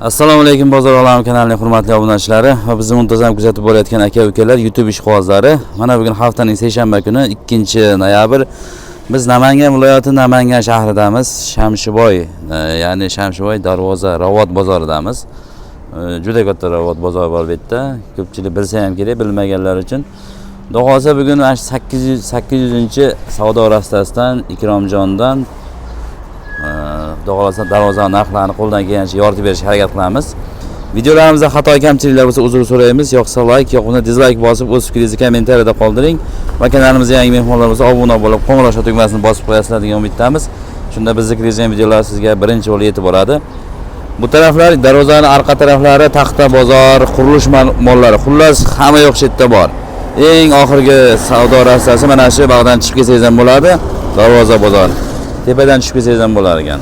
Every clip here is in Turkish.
assalomu alaykum bozor olami kanalining hurmatli obunachilari va bizni muntazam kuzatib borayotgan aka ukalar youtube ishqibozlari. Mana bugun haftaning seshanba kuni 2 noyabr. Biz namangan viloyati namangan shahridamiz shamshiboy e, ya'ni shamshiboy darvoza ravot bozoridamiz. E, juda katta ravot bozori bor bu yerda. Ko'pchilik bilsa ham kerak bilmaganlar uchun. Xudo xohlasa bugun mana shu 800 800 savdo rastasidan ikromjondan xudo xohlasa darvoza narxlarini qo'ldan kelgancha yoritib berishga harakat qilamiz. Videolarimizda xato kamchiliklar bo'lsa uzr so'raymiz. Yoqsa layk yoqmasa dizlayk bosib o'z fikringizni kommentariyada qoldiring va kanalimizga yangi mehmonlar bo'lsa obuna bo'lib qo'ng'iroq tugmasini bosib qo'yasizlar degan umiddamiz. Shunda bizni kirgizgan videolar sizga birinchi bo'lib yetib boradi. Bu taraflar darvozani orqa taraflari taxta bozor qurilish mollari. Xullas hamma yoq yerda bor. Eng oxirgi savdo rastasi mana shu bag'dan chiqib kelsangiz ham bo'ladi. Darvoza bozor tepadan tushib kelsangiz ham bo'lar ekan.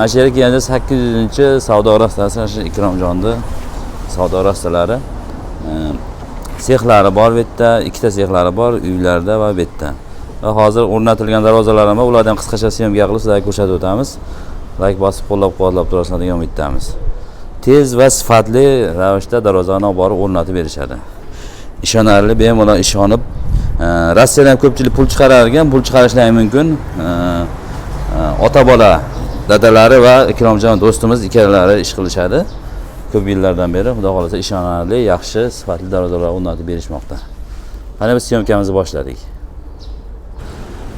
Mana shu yerga kelganda sakkiz yuzinchi savdo rastasi mana shu ikromjonni savdo rastalari. Sexlari bor bu yerda ikkita sexlari bor uylarda va bu yerda va hozir o'rnatilgan darvozalar bor ularni ham qisqacha syomka qilib sizlarga ko'rsatib o'tamiz. Layk bosib qo'llab quvvatlab turasizlar degan umiddamiz. Tez va sifatli ravishda darvozani olib borib o'rnatib berishadi. Ishonarli bemalol ishonib e, rossiyadan ko'pchilik pul chiqarar ekan pul chiqarishlari mumkin. E, Ota bola dadalari va ikromjon do'stimiz ikkalalari ish qilishadi ko'p yillardan beri xudo xohlasa ishonarli yaxshi sifatli darvozalar o'rnatib berishmoqda mana biz syomkamizni boshladik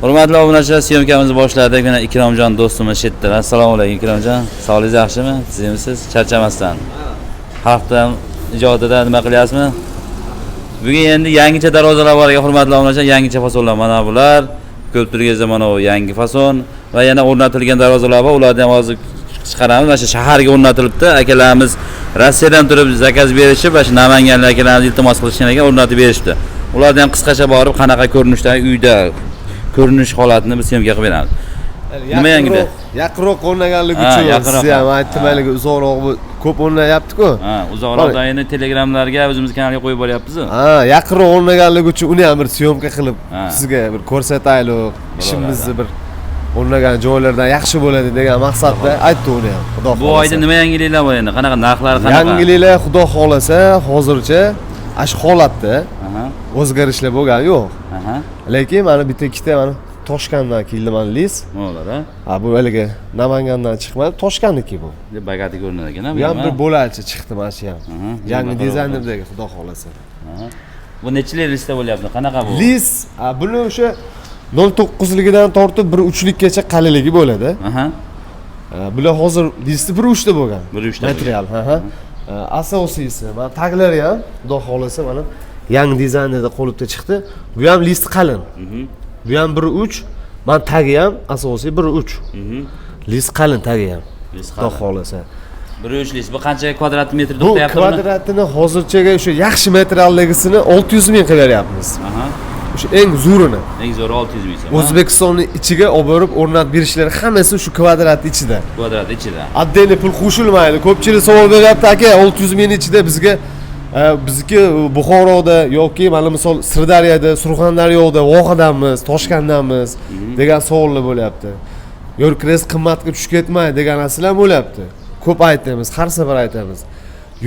hurmatli obunachilar syomkamizni boshladik mana ikromjon do'stimiz shu yerda assalomu alaykum ikromjon sog'lig'ingiz yaxshimi sizmisiz charchamasdan xalqdan ijodida nima qilyapsizmi bugun endi yangicha darvozalar bor ekan hurmatli obunachilar yangicha fasonlar mana bular mana bu yangi fason va yana o'rnatilgan darvozalar bor. Ularni ham hozir chiqaramiz. Mana shu shaharga o'rnatilibdi. Akalarimiz rossiyadan turib zakaz berishib mana shu namanganlik akalarimiz iltimos qilishgan ekan o'rnatib berishdi. Ularni ham qisqacha borib qanaqa ko'rinishda uyda ko'rinish holatini biz syomka qilib beramiz. Nima? Yaqinroq o'rnaganligi Ha, uchun siz ham aytdim haligi uzoqroq ko'p o'rnayapti-ku ha uzoqroqda endi telegramlarga o'zimiz kanalga qo'yib boryapmiz ha yaqinroq o'rnaganligi uchun uni ham bir syomka qilib sizga bir ko'rsataylik ishimizni bir o'rnagan joylardan yaxshi bo'ladi degan maqsadda aytdi uni ham xudo bu oyda nima yangiliklar bor endi qanaqa narxlari qanaqa yangiliklar xudo xohlasa hozircha ana shu holatda o'zgarishlar bo'lgani yo'q lekin mana bitta ikkita mana toshkandan keldi mana lis nima bo'ladi ha? Bu haligi namangandan chiqmadi toshkanniki bu. Bagati ko'rinar ekan bu ham bir bo'lakcha chiqdi mana shu ham yangi dizaynerdagi xudo xohlasa bu nechilik listda bo'lyapti qanaqa bu? Ha, buni o'sha nol to'qqizligidan tortib bir uchlikgacha qalinligi bo'ladi. Bular hozir listi bir uchta bo'lgan. Bir uchta material asosiysi mana taglari ham xudo xohlasa mana yangi dizaynda qolipda chiqdi. Bu ham listi qalin bu ham bir uch mana tagi ham asosiy bir uch mhm. list qalin tagi ham List xudo qalin. xohlasa bir uch list bu qancha kvadrat metr bu to'xtayapti buni? kvadratini hozirchaga o'sha yaxshi materialligisini olti yuz ming qilib beryapmiz aha o'sha eng zo'rini eng zo'ri 600 ming so'm o'zbekistonni ichiga olib borib o'rnatib berishlari hammasi shu kvadrat ichida kvadrat ichida отдельный pul qo'shilmaydi ko'pchilik savol beryapti aka olti yuz mingni ichida bizga e, bizniki buxoroda yoki mana misol sirdaryoda surxondaryoda vohadamiz toshkentdamiz degan savollar bo'lyapti yo'rkres qimmatga tushib ketmaydi degan narsalar bo'lyapti ko'p aytamiz har safar aytamiz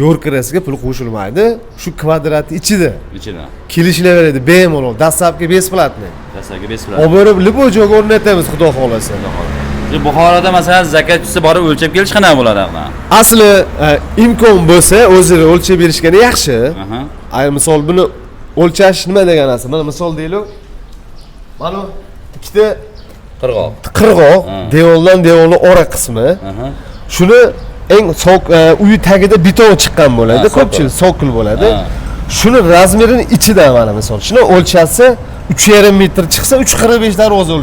yo'rkresga pul qo'shilmaydi shu kvadrat ichida ichida kelishilaveradi bemalol dastlabki besplatniy dastlabki olib besplat borib любой joyga o'rnatamiz xudo xohlasa Shu buxoroda masalan zakat tushsa borib o'lchab kelish qanaqa bo'ladi aqlan asli e, imkon bo'lsa o'zlari o'lchab berishgani yaxshi ay misol buni o'lchash nima degan narsa mana misol deylik mana ikkita qirg'oq qirg'oq devordan devorni ora qismi. Shuni eng sok e, uy tagida beton chiqqan bo'ladi ko'pchilik sokul bo'ladi. Shuni razmerini ichida mana misol shuni uch yarim metr chiqsa uch qirq besh darvoza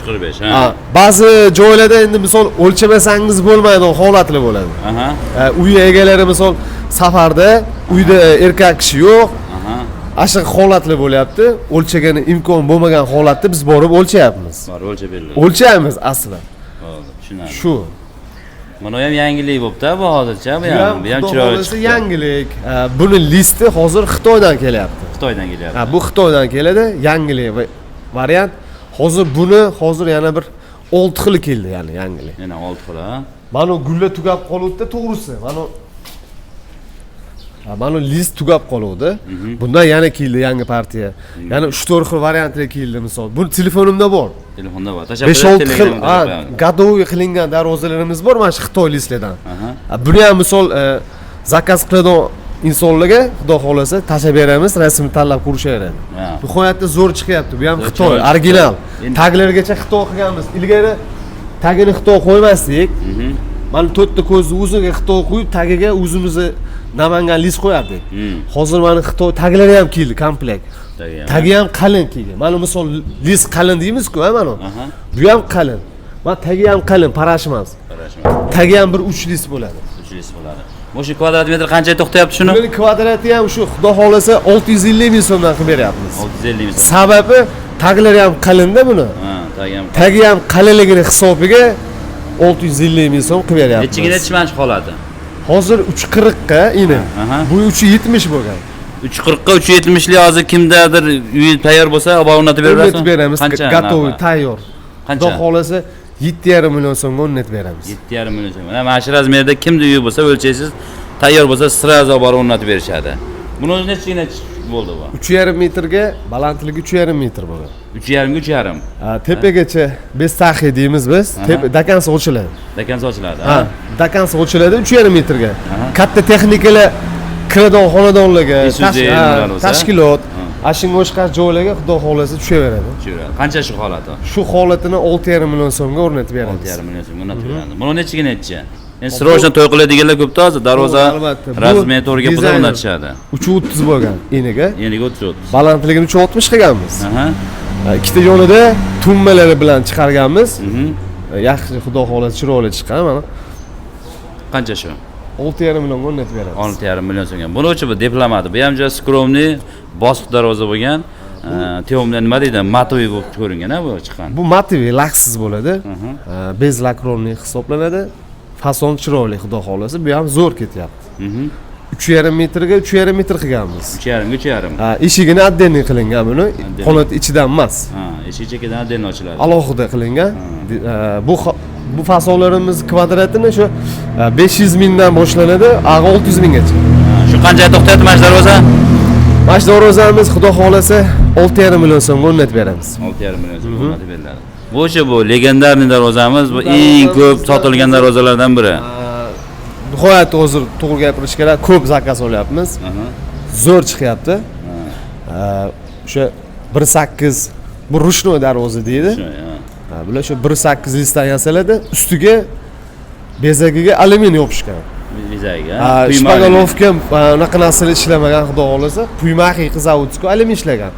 345 Ha, ba'zi joylarda endi misol o'lchamasangiz bo'lmaydigan holatlar bo'ladi aha. E, uy egalari misol safarda uyda erkak kishi yo'q ana holatlar bo'lyapti o'lchagani imkon bo'lmagan holatda biz borib o'lchayapmiz bor o'lchab beriladi o'lchaymiz asli Bo'ldi, tushunarli shu mana bu ham yangilik bo'libdi bu hozircha bu ham bu ham chiroyli chiqdi yangilik E, buni listi hozir xitoydan kelyapti xitoydan kelyapti bu xitoydan keladi yangilik va- variant hozir buni hozir yana bir olti xili keldi ya'ni yangilik yana olti xil ha? Mana gulla tugab qoluvdida to'g'risi. Mana mana list tugab qoluvdi. Bundan yana keldi yangi partiya. Yana uch to'rt xil variantlar keldi misol. Bu telefonimda bor. Telefonda bor. Besh olti xil godoviy qilingan darvozalarimiz bor mana shu xitoy listlardan buni ham misol e, zakaz qiladigan insonlarga xudo xohlasa tashlab beramiz rasmni tanlab ko'rishaveradi Ha. nihoyatda zo'r chiqyapti bu ham xitoy original taglargacha xitoy qilganmiz. İlgari tagini xitoy qo'ymasdik. Mhm. mana to'rtta ko'zni o'ziga xitoy qo'yib tagiga o'zimizni namangan list qo'yardik. Hmm. hozir mana xitoy taglari ham keldi komplekt. Tagi ham. qalin kelgan mana misol list qalin deymizku mana. Bu ham qalin. Mana tagi ham qalin parash emas Qarashma. tagi ham bir uch list bo'ladi. Uch list bo'ladi Bu shu kvadrat metr qanchaga to'xtayapti shuni? buni kvadrati ham shu xudo xohlasa olti yuz ellik ming so'mdan qilib beryapmiz 650 ming. sababi taglari ham qalinda buni Ha, tagi ham. tagi ham qalinligini hisobiga olti yuz ellik ming so'm qilib Nechiga beryapmiz nechi manch qoladi? hozir uch qirqqa ini Aha. bu uch yetmish bo'lgan 340 ga 370 li hozir kimdadir uyi tayyor bo'lsa, olib o'rnatib berasizmi? o'rnatib beramiz Qancha? готовый narxi? tayyor Qancha? xudo xohlasa 7,5 milyon so'mga o'rnatib beramiz 7,5 million so'm. Mana mana shu razmerda kimda uyi bo'lsa, o'lchaysiz, tayyor bo'lsa, srazo borib o'rnatib berishadi. Buni o'zi nechigina bo'ldi bu? 3,5 metrga balandligi 3,5 metr bo'ladi. 3,5 ga 3,5. Tepagacha biz sahi deymiz biz. Dakansi ochiladi. Dakansi ochiladi. Ha, dakansi ochiladi 3,5 metrga. Katta texnikalar kiradigan xonadonlarga, tashkilot, ana shunga boshqa joylarga xudo xohlasa tushaveradi Tushiradi. Qancha shu holati? shu holatini olti yarim million so'mga o'rnatib beramiz 6,5 million so'm o'rnatib beradi. Buni nechiga nechi? Endi srochno to'y qiladiganlar ko'pda hozir darvoza Bu, albatta. Bu razmer to'g'riga pulda dizayner. o'rnatishadi. uch o'ttiz bo'lgan eniga Eniga 30. balandligini uch oltmish qilganmiz ikkita yonida tummalari bilan chiqarganmiz yaxshi xudo xohlasa chiroyli chiqqan mana Qancha shu? olti yarim millionga o'rnatib beramiz 6,5 million so'mga. Buni uchun bu diplomat. Bu ham juda skromniy bosiq darvoza bo'lgan. Teomda nima deydi? Matoviy bo'lib ko'ringan-a bu chiqqan. bu matoviy laksiz bo'ladi Mhm. Ha, bez lakronli hisoblanadi fason chiroyli xudo xohlasa bu ham zo'r ketyapti Mhm. uch yarim metrga uch yarim metr qilganmiz 3,5 ga 3,5. Ha, eshigini отдельный qilingan buni Отдельный. qanot ichidan emas Ha, eshik chekkadan отдельно ochiladi. alohida qilingan Di- ha, bu xo- bu fasonlarimiz kvadratini shu besh yuz mingdan boshlanadi ag'i olti yuz minggacha Ha, Shu qanchaga shu darvoza? mana shu darvozamiz xudo xohlasa olti yarim million so'mga o'rnatib beramiz. 6,5 million so'm o'rnatib beriladi. Bu shu bu legendarniy darvozamiz, bu eng ko'p sotilgan darvozalardan biri. Ha, nihoyatda hozir to'g'ri gapirish kerak ko'p zakaz olyapmiz zo'r chiqyapti. Ha, o'sha bir sakkiz bu rushnoy darvoza deydi bular shu bir sakkiz listdan yasaladi ustiga bezagiga alyumin yopishgan Vizaga. Ha, shpagalovka unaqa narsalar ishlamagan xudo xohlasa quyma haqiqiy zavodskiy alyumin ishlagan.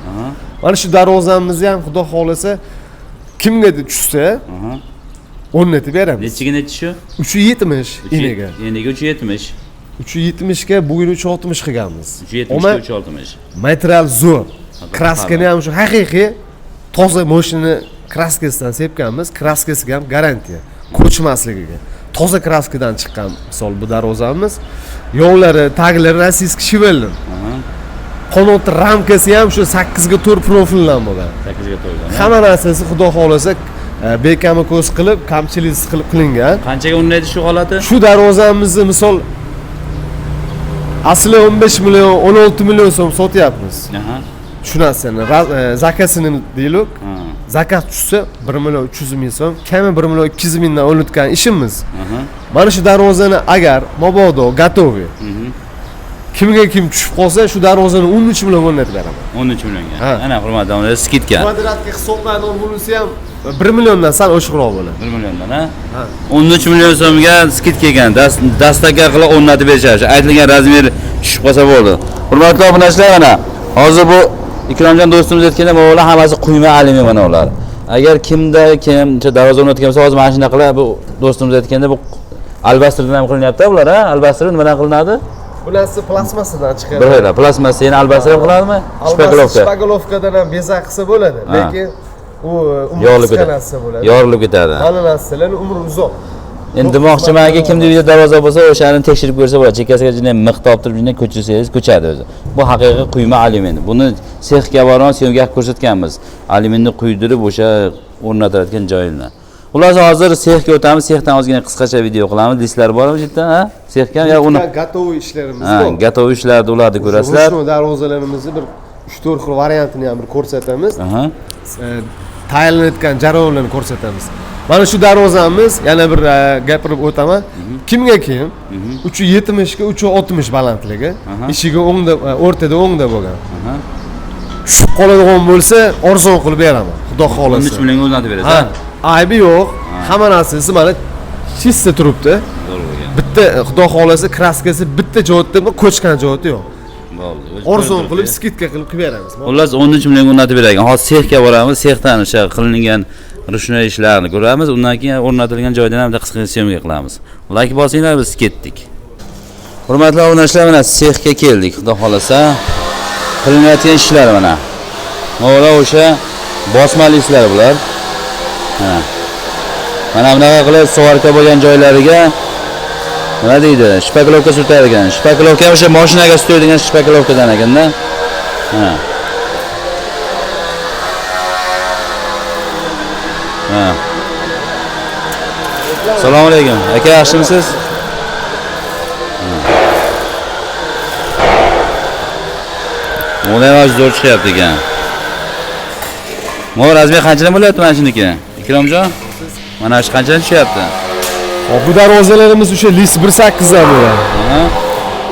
Mana shu darvozamizni ham xudo xohlasa kimgadir tushsa o'rnatib beramiz. Nechiga nechi shu? uch yuz yetmish eniga Eniga 370. uch yuz yetmishga bo'yini uch oltmish qilganmiz. 370 Oma- 360. material zo'r. Kraskani ham shu haqiqiy toza mashinani kraskasidan sepganmiz kraskasiga ham garantiya ko'chmasligiga toza kraskadan chiqqan misol bu darvozamiz yo'llari taglari rossiyskiy shivelin qanoti ramkasi ham shu sakkizga to'rt profildan bo'lgan 8 ga to'lgan. hamma narsasi xudo xohlasa e, bekami ko'z qilib kamchiliksiz qilib qilingan Qanchaga o'rnaydi shu holati? shu darvozamizni misol asli o'n besh million o'n olti million so'm sotyapmiz. Ra- e, zakasini deylik Ha. zakas tushsa bir million uch yuz ming so'm kami bir million ikki yuz mingdan o'rnatgan ishimiz Aha. mana shu darvozani agar mabodo готовый Mhm. kimga kim tushib qolsa shu darvozani o'n uch million o'rnatib beraman 13 millionga. Ha. Ana hurmatli domlalar, skidka. kvadratga hisoblanadigan bo'lsa ham bir milliondan sal oshiqroq bo'ladi 1 milliondan, ha? Ha. 13 million so'mga skid kelgan. Dast dastaka qilib o'rnatib berishadi. Aytilgan razmer tushib qolsa bo'ldi. Hurmatli obunachilar mana hozir bu Ikromjon do'stimiz aytganda bu ular hammasi quyma alyumin mana ular. Agar kimda kim darvoza o'rnatgan bo'lsa hozir mana shuna qilib bu do'stimiz aytganda bu albastrdan ham qilinyapti bular, ha? Albastr nimadan qilinadi? bu narsa plastmassadan chiqadi xil, plastmassa yana albastr ham qiladimi? albatta Shpagalovka. shpagolovkadan ham bezak qilsa bo'ladi lekin u Yorilib ketadi. Yorilib ketadi. mana narsalarni umri uzoq Endi demoqchimanki, kimda uyda darvoza bo'lsa, o'shani tekshirib ko'rsa bo'ladi. Chekkasiga jinday mix toptirib jinday ko'chirsangiz ko'chadi o'zi. Bu haqiqiy quyma alyumin. Buni sexga boron syomka ko'rsatganmiz. Alyuminni quydirib o'sha o'rnatilayotgan joyini. Xullas hozir sexga o'tamiz. Sexdan ozgina qisqacha video qilamiz. Dislar bormi yerda, ha? Sexga yo uni gatovoy ishlarimiz bor gatov ishlarni ularni ko'rasizlar. Darvozalarimizni bir 3-4 xil variantini ham bir ko'rsatamiz. E, tayyorlanayotgan jarayonlarni ko'rsatamiz mana shu darvozamiz yana bir e, gapirib o'taman. Kimga kim? 370 ga 360 balandligi. Aha. eshigi o'ngda e, o'rtada o'ngda bo'lgan. Tushib qoladigan bo'lsa arzon qilib beraman xudo 13 xohlasa. millionga o'rnatib berasiz. ha aybi yo'q. Hamma narsasi mana chista turibdi. Bitta xudo xohlasa kraskasi bitta joyda ko'chgan joyda yo'q. Bo'ldi. arzon qilib skidka qilib qilib beramiz. Xullas 13 millionga o'rnatib bergan. Hozir sexga boramiz. Sexdan o'sha qilingan shunday ishlarni ko'ramiz. Undan keyin o'rnatilgan joydan ham bitta qisqa syomka qilamiz. layk bosinglar biz ketdik. Hurmatli obunachilar, mana sexga keldik. Xudo xolasa qilinayotgan ishlar mana. Mana o'sha bosmali ishlar bular. Mana bunaqa qilib suvarka bo'lgan joylariga nima deydi? Shpaklovka surtar ekan. Shpaklovka ham o'sha mashinaga surtadigan shpaklovkadan ekanda. Ha. Ha. Salomun aleyküm. Aka yaxshimisiz? Mo'l ham zo'r chiqyapti ekan. Mo'l razmi qanchadan bo'lyapti mana shuniki? Ikromjon, mana shu qanchadan tushyapti? Hop, bu da darvozalarimiz o'sha list 18 dan bo'ladi.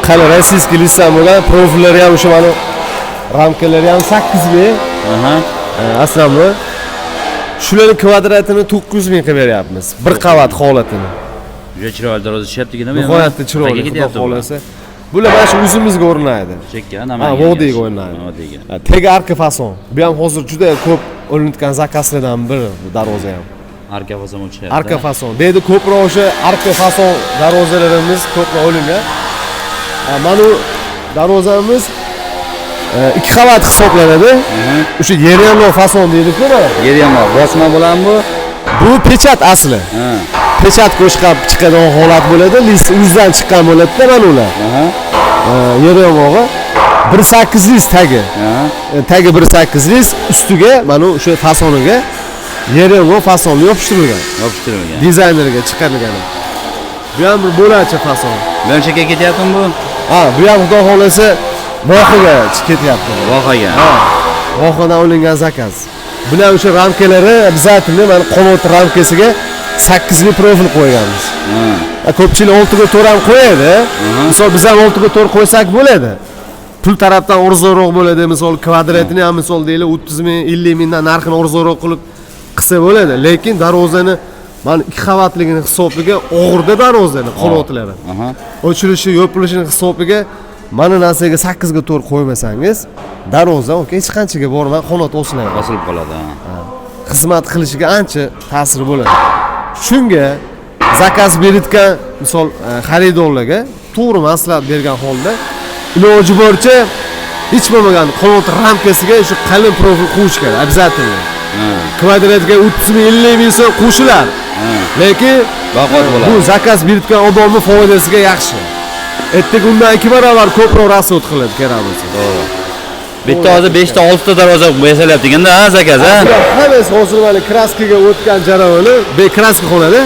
Qani rossiyskiy listdan bo'lgan, profillari ham o'sha mana ramkalari ham 8 ga. Aha. Asrami shularni kvadratini 900 ming qilib beryapmiz. Bir qavat holatini. Juda chiroyli darvoza tushyapti nihoyatda chiroyli xudo xohlasa. Bular mana shu o'zimizga o'rnaydi Chekka, nima? vodiyga o'rnaydi Vodiyga. Tegi arka fason bu ham hozir juda ko'p olinayotgan zakazlardan biri bu darvoza ham. Arka fason o'chyapti. arka fason deydi ko'proq o'sha arka fason darvozalarimiz ko'proq olingan. Mana bu darvozamiz ikki qavat hisoblanadi o'sha yeryanlo fason deydiku mana Yer ham bor. Bosma bilan bu. bu pechat asli Ha. pechat qo'shqab chiqadigan holat bo'ladi list yuzdan chiqqan bo'ladida mana ular Aha. Yer yomog'i bir sakkiz list tagi Aha. E, tagi bir sakkiz list ustiga mana o'sha fasoniga yer yomog' fasonni yopishtirilgan Yopishtirilgan. dizaynerga chiqarilgan bu ham bir bo'lachi fason Ben chekka ketyaptimi bu? ha bu ham xudo xohlasa vohaga ketyapti Vohaga. ha. Vohadan olingan zakaz bular o'sha ramkalari обязательно mana qanot ramkasiga sakkizli profil qo'yganmiz. Ko'pchilik oltiga to'rt ham qo'yadi. Misol biz ham oltiga to'rt qo'ysak bo'ladi. Pul tarafdan arzonroq bo'ladi misol kvadratini ham misol deylik o'ttiz ming ellik mingdan narxini arzonroq qilib qilsa bo'ladi. Lekin darvozani mana ikki qavatligini hisobiga og'irda darvozani qanotlari ochilishi yopilishini hisobiga mana narsaga sakkizga to'rt qo'ymasangiz darvoza hech qanchaga bormay qanot osiladi Bosilib qoladi. xizmat qilishiga ancha ta'siri bo'ladi. Shunga zakaz berayotgan misol e, xaridorlarga to'g'ri maslahat bergan holda iloji boricha hech bo'lmagan qanot ramkasiga shu qalin profil qo'yish kerak обязательно. Kvadratga o'ttiz ming ellik ming so'm qo'shiladi lekin bu zakaz berayotgan odamni foydasiga yaxshi ertaga undan ikki barobar ko'proq rasxod qiladi kerak bo'lsa To'g'ri. Bitta hozir 5 ta 6 ta darvoza ekanda, ha, zakaz, bular hammasi hozir mana kraskaga o'tgan jarayoni bekraska xonada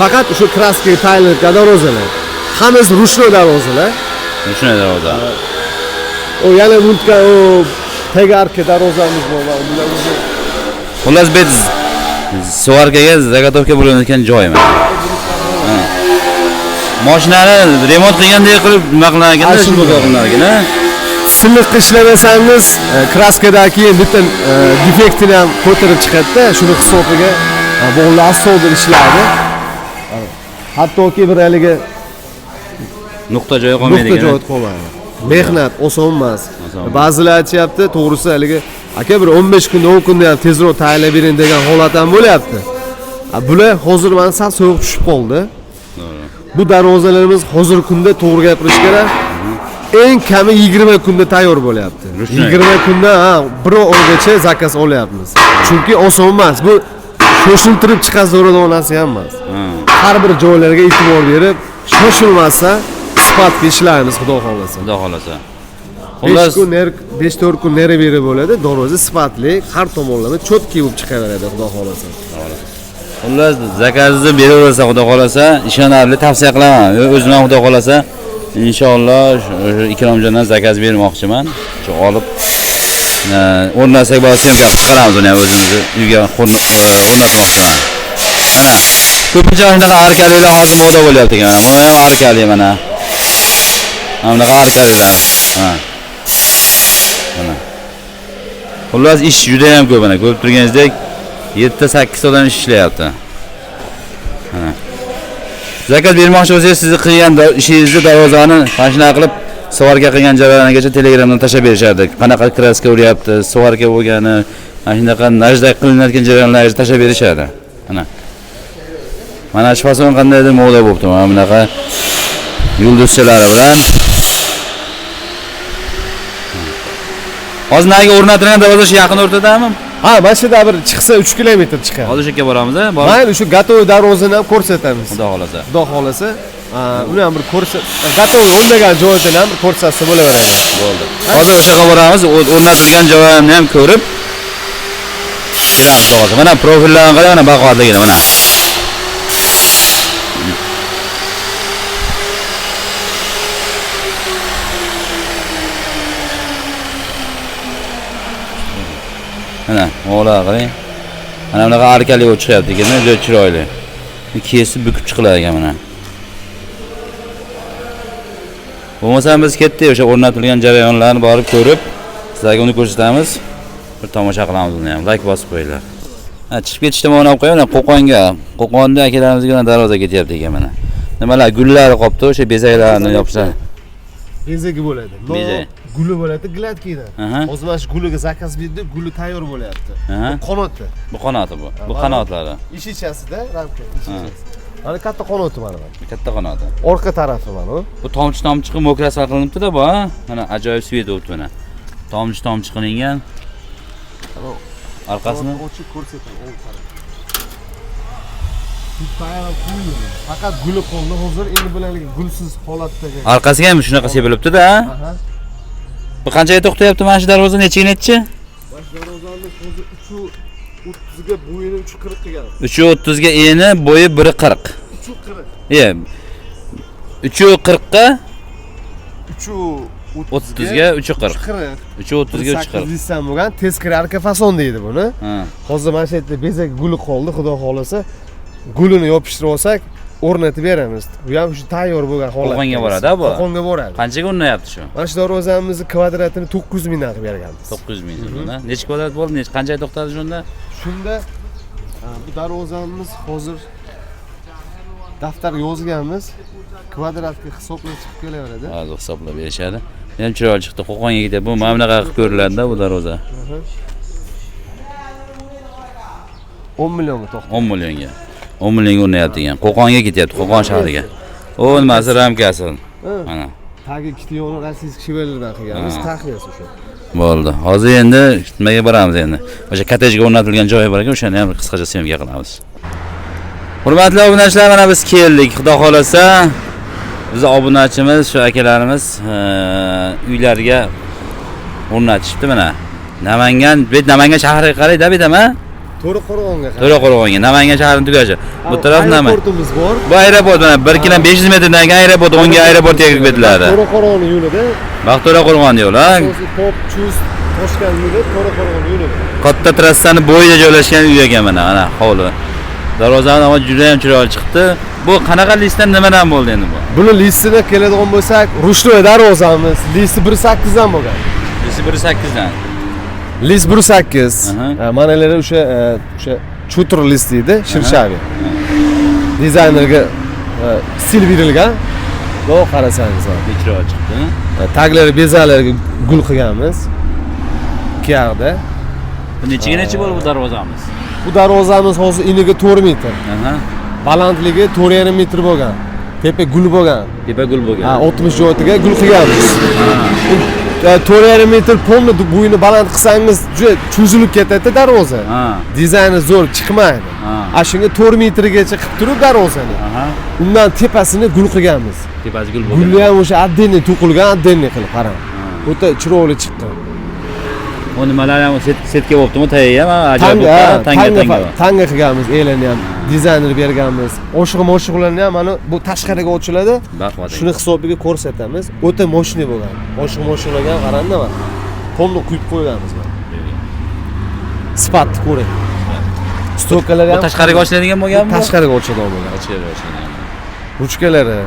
faqat o'sha kraskaga tayinlangan darvozalar hammasi ruchnoy darvozalar Shunday darvoza. u yana unutgan u tegarka darvozamiz bor Xullas biz Svarkaga zagotovka bo'layotgan joy mana. Mashinani remont qilgandek qilib nima qilar ekanda, shu qilar ekan, ha? silliq ishlamasangiz e, kraskadan keyin bitta defektini ham ko'tarib chiqadida shuni hisobiga e, bog'li astodir ishlaydi. Hattoki bir haligi Nuqta joyi qolmaydi nuqta joyi qolmaydi. Mehnat oson emas ba'zilar aytyapti to'g'risi haligi aka bir 15 kunda 10 kunda ham tezroq tayyorlab bering degan holat ham bo'lyapti. Bular hozir mana sal sovuq tushib qoldi. Bu darvozalarimiz hozirgi kunda to'g'ri gapirish kerak eng kami 20 kunda tayyor bo'lyapti Ruchnoy. 20 kunda ha bir oygacha zakaz olyapmiz chunki oson emas bu shoshiltirib chiqazadigan narsa ham emas Ha. har bir joylarga e'tibor berib shoshilmasdan sifatga ishlaymiz xudo xohlasa Xudo. 5 Xullas, kun ner 5-4 kun neri beri bo'ladi darvoza sifatli har tomonlama cho'tki bo'lib chiqaveradi xudo xohlasa xullas zakazni beraversa xudo xohlasa ishonarli tavsiya qilaman o'zim ham xudo xohlasa inshaalloh o'sha ikromjondan zakaz bermoqchiman shu olib o'rnasak bo'lsa syomka qilib chiqaramiz uni ham o'zimizni uyga o'rnatmoqchiman. Mana ko'pincha mana shunaqa arkalilar hozir moda bo'lyapti ekan. Mana bu ham arkali mana. Mana bunaqa arkalilar. Ha. Mana. Xullas ish juda ham ko'p mana. Ko'rib turganingizdek yettita sakkizta odam ish ishlayapti mana zakaz bermoqchi bo'lsangiz sizni qilgan da- ishingizni darvozani mana shunaqa qilib svarka qilgan jarayonigacha telegramdan tashlab berishardi qanaqa kraska uryapti svarka bo'lgani mana shunaqa najda qilinayotgan jarayonlarni tashlab berishadi mana mana shu fason qandaydir moda bo'libdi mana bunaqa yulduzchalari bilan hozir nariga o'rnatilgan darvoza shu yaqin o'rtadami ha mana shu yerda bir chiqsa uch kilometr chiqadi. Hozir shu yerga boramiz a mayli shu готовый darvozani ham ko'rsatamiz. Xudo xohlasa. Xudo xohlasa uni ham bir ko'rsat готовый o'rnagan joyini ham ko'rsatsa bo'laveradi. Bo'ldi. Hozir o'sha yoqqa boramiz o'rnatilgan joyini ham ko'rib kelamiz xudo xohlasa mana profillarni qarang mana baquvvatligini mana mana mo'g'lar qarang mana bunaqa arkali bo'lib chiqyapti ekan juda chiroyli kesib bukib chiqilar ekan mana bo'lmasam biz ketdik o'sha o'rnatilgan jarayonlarni borib ko'rib sizlarga uni ko'rsatamiz bir tomosha qilamiz uni ham layk bosib qo'yinglar chiqib ketishda mana olib qo'ying mana qo'qonga qo'qonda akalarimizga darvoza ketyapti ekan mana nimalar gullari qolibdi o'sha bezaklarni yopishlar bezagi bo'ladi Bezak. Guli bo'ladi gladkiyda hozir mana shu guliga zakaz berdik guli tayyor bo'lyapti. Bu qanoti bu qanoti bu. Bu qanotlari. ishichasida ramka mana katta qanoti mana katta qanoti. Orqa tarafi mana bu. Tomchi tomchi qilib mokrasa qilinibdida bu mana ajoyib svet bo'libdi mana tomchi tomchi qilingan orqasini? Ochib ko'rsataman o'ng taraf. Faqat guli qoldi hozir endi bularga gulsiz holatdagi. Orqasiga ham shunaqa sepilibdida. Bu qanchaga to'xtayapti mana shu darvoza nechiga nechi Baş darvozamiz hozir 3'u 30'ga bo'yini 3'u 40 qilgan. uch yuz o'ttizga eni bo'yi biri qirq 3'u 40. ye uch yuz qirqqa 3'u o'ttizga uch yuz qirq 40. uch yuz o'ttizga uch yuz qirq desam bo'lgan teskari arka fason deydi buni. Hozir mana shu yerda bezak guli qoldi, xudo xolasa. Gulini yopishtirib olsak, o'rnatib beramiz. Bu ham shu tayyor bo'lgan holatda. Qo'qonga boradi-a bu? Qo'qonga boradi. qanchaga o'rnayapti shu Mana shu darvozamizni kvadratini 900 mingdan qilib berganmiz. to'qqiz yuz ming nechi kvadrat bo'ldi nechi qanchaga to'xtadi shunda Shunda ha, bu darvozamiz hozir daftar yozganmiz. Kvadratga hisoblab chiqib kelaveradi. hozir hisoblab berishadi ham chiroyli chiqdi qo'qonga ketyapti bu mana bunaqa qilib ko'riladida bu darvoza 10 millionga to'xtab. o'n millionga o'n millionga o'rnayapti ekan qo'qonga ketyapti qo'qon shahriga u nimasi ramkasi mana Tagi ikkita yo'lni rossiyskiy shivellardan qilganmiz, taxliyasi o'sha. bo'ldi hozir endi nimaga boramiz endi o'sha kottejga o'rnatilgan joyi bor ekan o'shani ham qisqacha syomka qilamiz hurmatli obunachilar mana biz keldik xudo xohlasa bizni obunachimiz shu akalarimiz eee, uylariga o'rnatishibdi mana. Namangan bu namangan shahriga qarayda bu yerda To'raqo'rg'onga to'raqo'rg'onga namangan shahrini tugashi bu taraf namangan Aeroportimiz bor. bu aeroport mana bir kilo besh yuz metrdan keyin aeroport o'ngga aeroportga kirib ketiladi. To'raqo'rg'on yo'lida. Baxto'ra qo'rg'on yo'li ha asosiy top chus toshkent yo'li To'raqo'rg'on yo'lida. katta trassani bo'yida joylashgan uy ekan mana mana hovli. Darvozani havo juda ham chiroyli chiqdi. Bu qanaqa listdan nimadan bo'ldi endi bu? Buni listida keladigan bo'lsak, Rushtoy darvozamiz. Listi 1.8 dan bo'lgan. lisi bir sakkizdan List 1.8. Aha. Ha, Manalar o'sha e, o'sha chutr list deydi, Shirshavi. Dizaynerga e, stil berilgan. Xudo qarasangiz. chiroyli chiqdi taglari bezalarga gul qilganmiz kiyag'da bu nechiga nechi bo'ldi bu darvozamiz bu darvozamiz hozir eniga 4 metr balandligi 4,5 metr bo'lgan tepa gul bo'lgan tepa gul bo'lgan ha 60 joytiga gul qilganmiz E, 4,5 metr polni bo'yini baland qilsangiz juda cho'zilib ketadi darvoza ha dizayni zo'r chiqmaydi Ha. a shunga 4 metrgacha qilib turib darvozani aha undan tepasini gul qilganmiz tepasi gul bo'lgan gulni ham o'sha отдельный to'qilgan отдельный qilib qarang o'ta chiroyli chiqqan u nimalar ham set- bo'libdimi tagiga ham ajoyib tanga bo'libdi tanga tanga tanga qilganmiz elini ham dizayner berganmiz oshiq moshiqlarni ham mana bu tashqariga ochiladi shuni hisobiga ko'rsatamiz o'ta moshniy bo'lgan oshiq moshiqlarga ham qarangda mana to'liq quyib qo'yganmiz sifatni ko'ring stokalar ham tashqariga ochiladigan bo'lganmi tashqariga ochadigan bo'lgan ochiladigan ruchkalari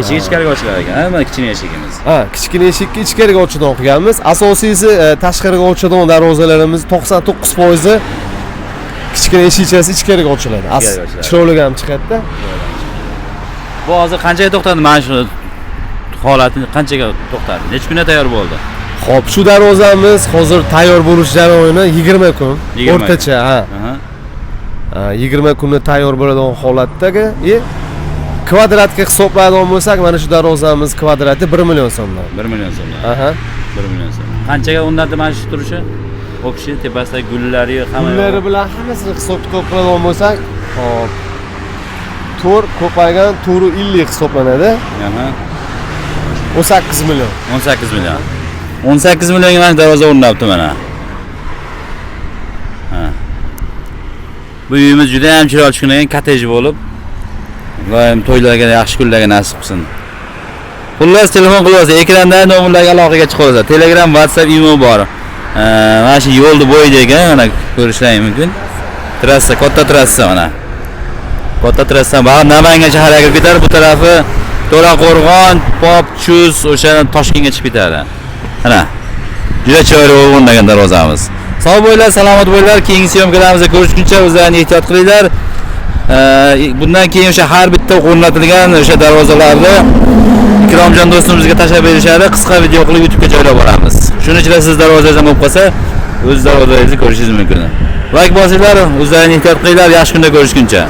eshik ichkariga ochilar ekan ha, mana kichkina eshigimiz ha kichkina eshikka ichkariga ochadigan qilganmiz asosiysi e, tashqariga ochadigan darvozalarimiz to'qson to'qqiz foizi kichkina eshikchasi ichkariga ochiladi chiroyli ham chiqadida bu hozir qanchaga to'xtadi mana shu holati qanchaga to'xtadi necha kunda tayyor bo'ldi Xo'p, shu darvozamiz hozir tayyor bo'lish jarayoni 20 kun. 20 O'rtacha, ha. 20 kunda tayyor bo'ladigan holatdagi kvadratga hisoblaydigan bo'lsak, mana shu darvozamiz kvadrati 1 million so'mdan. 1 million so'mdan Aha. 1 million so'm qanchaga o'rnatdi mana shu turishi u kishi tepasidagi gullari hamma Pullari bilan hammasini hisob kitob qiladigan bo'lsak, hop. To'r ko'paygan 450 hisoblanadi. Aha. 18 million. 18 million 18 millionga mana darvoza o'rnabdi mana bu uyimiz juda ham chiroyli chiqnagan kottej bo'lib doim to'ylarga yaxshi kunlarga nasib qilsin. Xullas telefon qilyapsiz ekranda nomerlarga aloqaga chiqaverasiz. Telegram whatsapp imo bor. Mana shu yo'lni bo'yidagi mana ko'rishlaringiz mumkin. Trassa katta trassa mana. Katta trassa bag'ri namangan shahariga kirib ketadi bu tarafi to'raqo'rg'on pop chus o'sha toshkentga chiqib ketadi. Mana juda chiroyli o'rnagan darvozamiz. Sog' bo'linglar salomat bo'linglar keyingi syomkalarimizda ko'rishguncha o'zlarini ehtiyot qilinglar. Bundan keyin o'sha har bitta o'rnatilgan o'sha darvozalarni ikromjon do'stimizga tashlab berishadi. Qisqa video qilib youtubega joylab boramiz. Shuni ichida siz darvozangiz bo'lib qolsa o'z darvozangizni ko'rishingiz mumkin. Layk bosinglar o'zlaringni ehtiyot qilinglar yaxshi kunda ko'rishguncha.